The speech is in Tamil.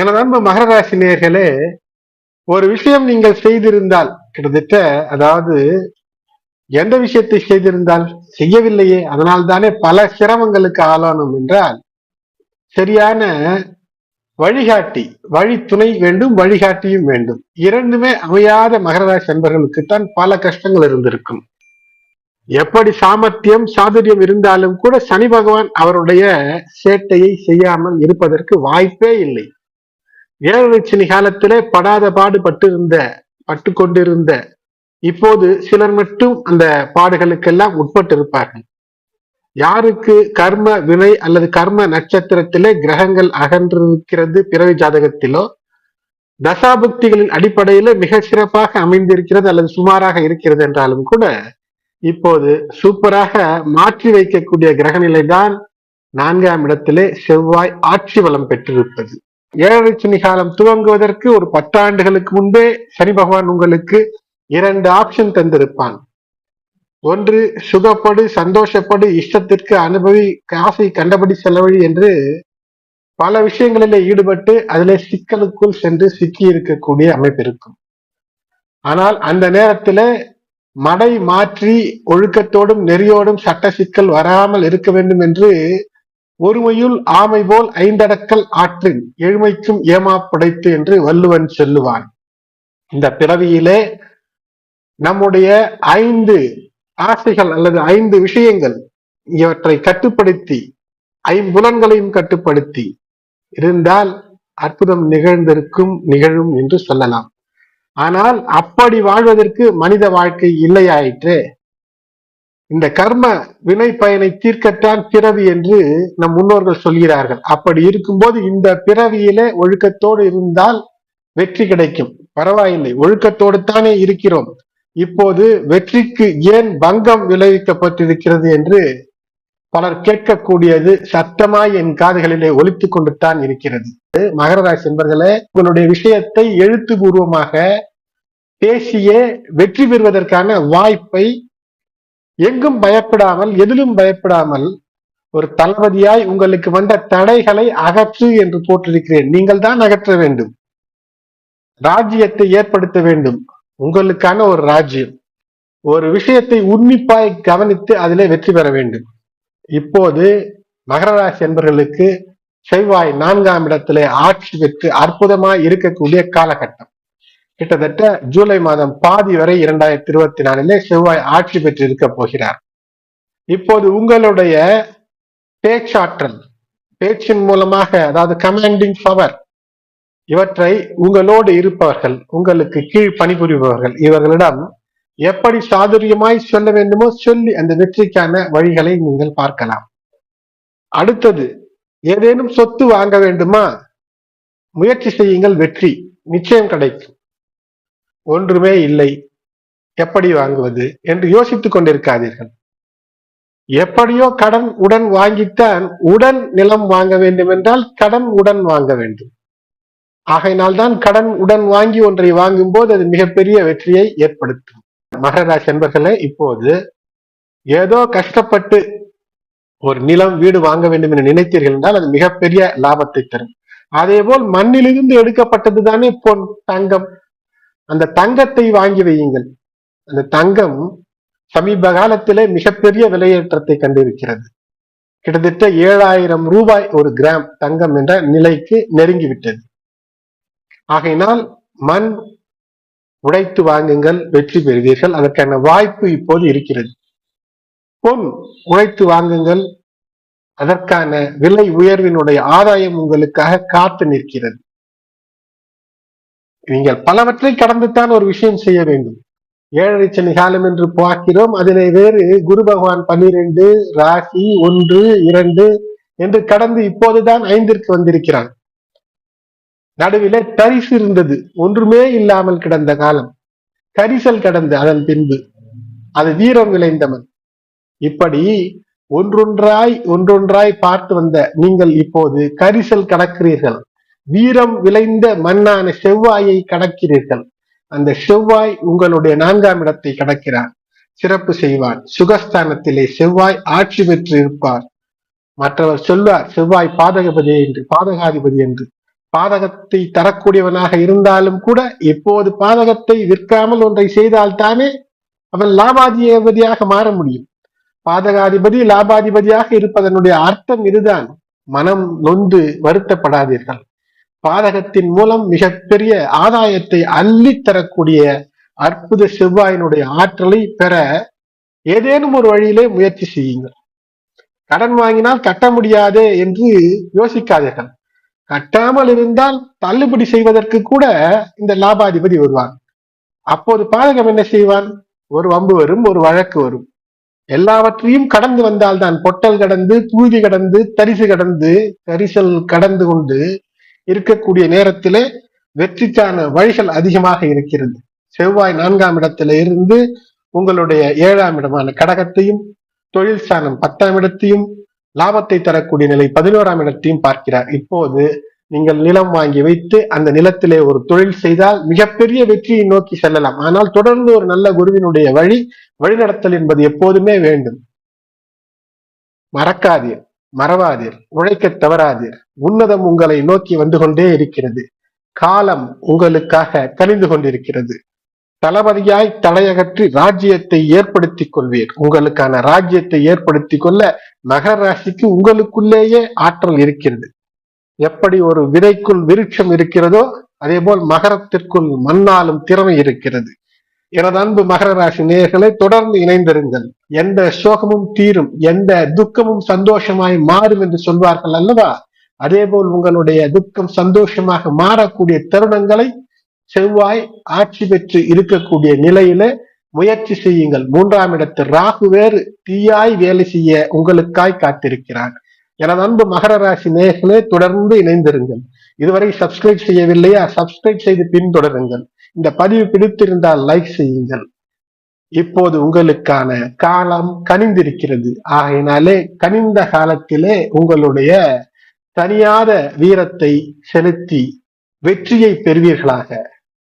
எனது அன்பு மகர ராசி ஒரு விஷயம் நீங்கள் செய்திருந்தால் கிட்டத்தட்ட அதாவது எந்த விஷயத்தை செய்திருந்தால் செய்யவில்லையே அதனால் தானே பல சிரமங்களுக்கு ஆளானோம் என்றால் சரியான வழிகாட்டி வழித்துணை வேண்டும் வழிகாட்டியும் வேண்டும். இரண்டுமே அமையாத மகர ராசி அன்பர்களுக்குத்தான் பல கஷ்டங்கள் இருந்திருக்கும். எப்படி சாமர்த்தியம் சாதுரியம் இருந்தாலும் கூட சனி பகவான் அவருடைய சேட்டையை செய்யாமல் இருப்பதற்கு வாய்ப்பே இல்லை. ஏழரை காலத்திலே படாத பாடு பட்டிருந்த பட்டு கொண்டிருந்த இப்போது சிலர் மட்டும் அந்த பாடுகளுக்கெல்லாம் உட்பட்டு இருப்பார்கள் யாருக்கு கர்ம வினை அல்லது கர்ம நட்சத்திரத்திலே கிரகங்கள் அகன்றிருக்கிறது பிறவி ஜாதகத்திலோ தசாபுக்திகளின் அடிப்படையில மிக சிறப்பாக அமைந்திருக்கிறது அல்லது சுமாராக இருக்கிறது என்றாலும் கூட இப்போது சூப்பராக மாற்றி வைக்கக்கூடிய கிரகநிலை தான் நான்காம் இடத்திலே செவ்வாய் ஆட்சி வளம் பெற்றிருப்பது. ஏழரை சனி காலம் துவங்குவதற்கு ஒரு பத்தாண்டுகளுக்கு முன்பே சனி பகவான் உங்களுக்கு இரண்டு ஆப்ஷன் தந்திருப்பான். ஒன்று சுகப்படு சந்தோஷப்படு இஷ்டத்திற்கு அனுபவி காசை கண்டபடி செலவழி என்று பல விஷயங்களிலே ஈடுபட்டு அதிலே சிக்கலுக்குள் சென்று சிக்கி இருக்கக்கூடிய அமைப்பு இருக்கும். ஆனால் அந்த நேரத்துல மடை மாற்றி ஒழுக்கத்தோடும் நெறியோடும் சட்ட சிக்கல் வராமல் இருக்க வேண்டும் என்று ஒருமையுள் ஆமை போல் ஐந்தடக்கல் ஆற்றின் எழுமைக்கும் ஏமா படைத்து என்று வள்ளுவன் சொல்லுவான். இந்த பிறவியிலே நம்முடைய ஐந்து ஆசைகள் அல்லது ஐந்து விஷயங்கள் இவற்றை கட்டுப்படுத்தி ஐம்புலன்களையும் கட்டுப்படுத்தி இருந்தால் அற்புதம் நிகழ்ந்திருக்கும் நிகழும் என்று சொல்லலாம். ஆனால் அப்படி வாழ்வதற்கு மனித வாழ்க்கை இல்லையாயிற்று. இந்த கர்ம வினை பயனை தீர்க்கத்தான் பிறவி என்று நம் முன்னோர்கள் சொல்கிறார்கள். அப்படி இருக்கும்போது இந்த பிறவியிலே ஒழுக்கத்தோடு இருந்தால் வெற்றி கிடைக்கும். பரவாயில்லை ஒழுக்கத்தோடு தானே இருக்கிறோம். இப்போது வெற்றிக்கு ஏன் பங்கம் விளைவிக்கப்பட்டிருக்கிறது என்று பலர் கேட்கக்கூடியது சத்தமாய் என் காதுகளிலே ஒழித்து கொண்டு தான் இருக்கிறது. மகர ராசி என்பர்களே உங்களுடைய விஷயத்தை எழுத்துபூர்வமாக பேசியே வெற்றி பெறுவதற்கான வாய்ப்பை எங்கும் பயப்படாமல் எதிலும் பயப்படாமல் ஒரு தளபதியாய் உங்களுக்கு வந்த தடைகளை அகற்று என்று போட்டிருக்கிறேன் நீங்கள் தான் அகற்ற வேண்டும். ராஜ்யத்தை ஏற்படுத்த வேண்டும். உங்களுக்கான ஒரு ராஜ்யம். ஒரு விஷயத்தை உன்னிப்பாய் கவனித்து அதிலே வெற்றி பெற வேண்டும். இப்போது மகர ராசி என்பர்களுக்கு செவ்வாய் நான்காம் இடத்திலே ஆட்சி பெற்று அற்புதமாய் இருக்கக்கூடிய காலகட்டம். கிட்டத்தட்ட ஜூலை மாதம் பாதி வரை இரண்டாயிரத்தி இருபத்தி நாலிலே செவ்வாய் ஆட்சி பெற்று இருக்க போகிறார். இப்போது உங்களுடைய பேச்சாற்றல் பேச்சின் மூலமாக அதாவது கமாண்டிங் பவர் இவற்றை உங்களோடு இருப்பவர்கள் உங்களுக்கு கீழ் பணிபுரிபவர்கள் இவர்களிடம் எப்படி சாதுரியமாய் சொல்ல வேண்டுமோ சொல்லி அந்த வெற்றிக்கான வழிகளை நீங்கள் பார்க்கலாம். அடுத்தது ஏதேனும் சொத்து வாங்க வேண்டுமா? முயற்சி செய்யுங்கள் வெற்றி நிச்சயம் கிடைக்கும். ஒன்றுமே இல்லை. எப்படி வாங்குவது என்று யோசித்துக் கொண்டிருக்காதீர்கள். எப்படியோ கடன் உடன் வாங்கித்தான் உடன் நிலம் வாங்க வேண்டும் என்றால் கடன் உடன் வாங்க வேண்டும். ஆகையினால்தான் கடன் உடன் வாங்கி ஒன்றை வாங்கும் போது அது மிகப்பெரிய வெற்றியை ஏற்படுத்தும். மகர ராசி என்பர்களே இப்போது ஏதோ கஷ்டப்பட்டு ஒரு நிலம் வீடு வாங்க வேண்டும் என நினைத்தீர்கள் என்றால் அது மிகப்பெரிய லாபத்தை தரும். அதே போல் மண்ணிலிருந்து எடுக்கப்பட்டது தானே பொன் தங்கம். அந்த தங்கத்தை வாங்கி வையுங்கள். அந்த தங்கம் சமீப காலத்திலே மிகப்பெரிய விலையேற்றத்தை கண்டிருக்கிறது. கிட்டத்தட்ட ஏழாயிரம் ரூபாய் ஒரு கிராம் தங்கம் என்ற நிலைக்கு நெருங்கிவிட்டது. ஆகையினால் மண் உடைத்து வாங்குங்கள் வெற்றி பெறுவீர்கள். அதற்கான வாய்ப்பு இப்போது இருக்கிறது. பொன் உழைத்து வாங்குங்கள். அதற்கான விலை உயர்வினுடைய ஆதாயம் உங்களுக்காக காத்து நிற்கிறது. நீங்கள் பலவற்றை கடந்துத்தான் ஒரு விஷயம் செய்ய வேண்டும். ஏழரை சனி காலம் என்று பார்க்கிறோம். அதனை வேறு குரு பகவான் பன்னிரெண்டு ராசி ஒன்று இரண்டு என்று கடந்து இப்போதுதான் ஐந்திற்கு வந்திருக்கிறான் நடுவிலே தரிசு இருந்தது. ஒன்றுமே இல்லாமல் கிடந்த காலம். கரிசல் கடந்து அதன் பின்பு அது வீரம் விளைந்தவன். இப்படி ஒன்றொன்றாய் ஒன்றொன்றாய் பார்த்து வந்த நீங்கள் இப்போது கரிசல் கடக்கிறீர்கள். வீரம் விளைந்த மண்ணான செவ்வாயை கடக்கிறீர்கள். அந்த செவ்வாய் உங்களுடைய நான்காம் இடத்தை கடக்கிறார். சிறப்பு செய்வார். சுகஸ்தானத்திலே செவ்வாய் ஆட்சி பெற்று இருப்பார் மற்றவர் சொல்வார் செவ்வாய் பாதகபதி என்று பாதகாதிபதி என்று. பாதகத்தை தரக்கூடியவனாக இருந்தாலும் கூட எப்போது பாதகத்தை விற்காமல் ஒன்றை செய்தால் தானே அவன் லாபாதிபதியாக மாற முடியும். பாதகாதிபதி லாபாதிபதியாக இருப்பதனுடைய அர்த்தம் இதுதான். மனம் நொந்து வருத்தப்படாதீர்கள். பாதகத்தின் மூலம் மிகப்பெரிய ஆதாயத்தை அள்ளி தரக்கூடிய அற்புத செவ்வாயினுடைய ஆற்றலை பெற ஏதேனும் ஒரு வழியிலே முயற்சி செய்யுங்கள். கடன் வாங்கினால் கட்ட முடியாதே என்று யோசிக்காதீர்கள். கட்டாமல் இருந்தால் தள்ளுபடி செய்வதற்கு கூட இந்த லாபாதிபதி வருவான் அப்போது பாதகம் என்ன செய்வான்? ஒரு வம்பு வரும் ஒரு வழக்கு வரும். எல்லாவற்றையும் கடந்து வந்தால் தான் பொட்டல் கடந்து பூதி கடந்து தரிசு கடந்து தரிசல் கடந்து கொண்டு இருக்கக்கூடிய நேரத்திலே வெற்றிக்கான வழிகள் அதிகமாக இருக்கிறது. செவ்வாய் நான்காம் இடத்துல இருந்து உங்களுடைய ஏழாம் இடமான கடகத்தையும் தொழில் ஸ்தானம் பத்தாம் இடத்தையும் லாபத்தை தரக்கூடிய நிலை பதினோராம் இடத்தையும் பார்க்கிறார். இப்போது நீங்கள் நிலம் வாங்கி வைத்து அந்த நிலத்திலே ஒரு தொழில் செய்தால் மிகப்பெரிய வெற்றியை நோக்கி செல்லலாம். ஆனால் தொடர்ந்து ஒரு நல்ல குருவினுடைய வழி வழிநடத்தல் என்பது எப்போதுமே வேண்டும். மறக்காதீர். மறவாதீர் உழைக்க தவறாதீர். உன்னதம் உங்களை நோக்கி வந்து கொண்டே இருக்கிறது. காலம் உங்களுக்காக கனிந்து கொண்டிருக்கிறது. தளபதியாய் தலையகற்றி ராஜ்யத்தை ஏற்படுத்தி கொள்வீர். உங்களுக்கான ராஜ்யத்தை ஏற்படுத்தி கொள்ள மகர ராசிக்கு உங்களுக்குள்ளேயே ஆற்றல் இருக்கிறது. எப்படி ஒரு விதைக்குள் விருட்சம் இருக்கிறதோ அதே போல் மகரத்திற்குள் மண்ணாலும் திறமை இருக்கிறது. எனது அன்பு மகர ராசி நேயர்களை தொடர்ந்து இணைந்திருங்கள். எந்த சோகமும் தீரும் எந்த துக்கமும் சந்தோஷமாய் மாறும் என்று சொல்வார்கள் அல்லவா? அதே போல் உங்களுடைய துக்கம் சந்தோஷமாக மாறக்கூடிய தருணங்களை செவ்வாய் ஆட்சி பெற்று இருக்கக்கூடிய நிலையில முயற்சி செய்யுங்கள். மூன்றாம் இடத்து ராகு வேறு தீயாய் வேலை செய்ய உங்களுக்காய் காத்திருக்கிறான் எனது அன்பு மகர ராசி நேயர்களே தொடர்ந்து இணைந்திருங்கள். இதுவரை சப்ஸ்கிரைப் செய்யவில்லையா? சப்ஸ்கிரைப் செய்து பின்தொடருங்கள். இந்த பதிவு பிடித்திருந்தால் லைக் செய்யுங்கள். இப்போது உங்களுக்கான காலம் கனிந்திருக்கிறது. ஆகையினாலே கனிந்த காலத்திலே உங்களுடைய தனியாத வீரத்தை செலுத்தி வெற்றியை பெறுவீர்களாக.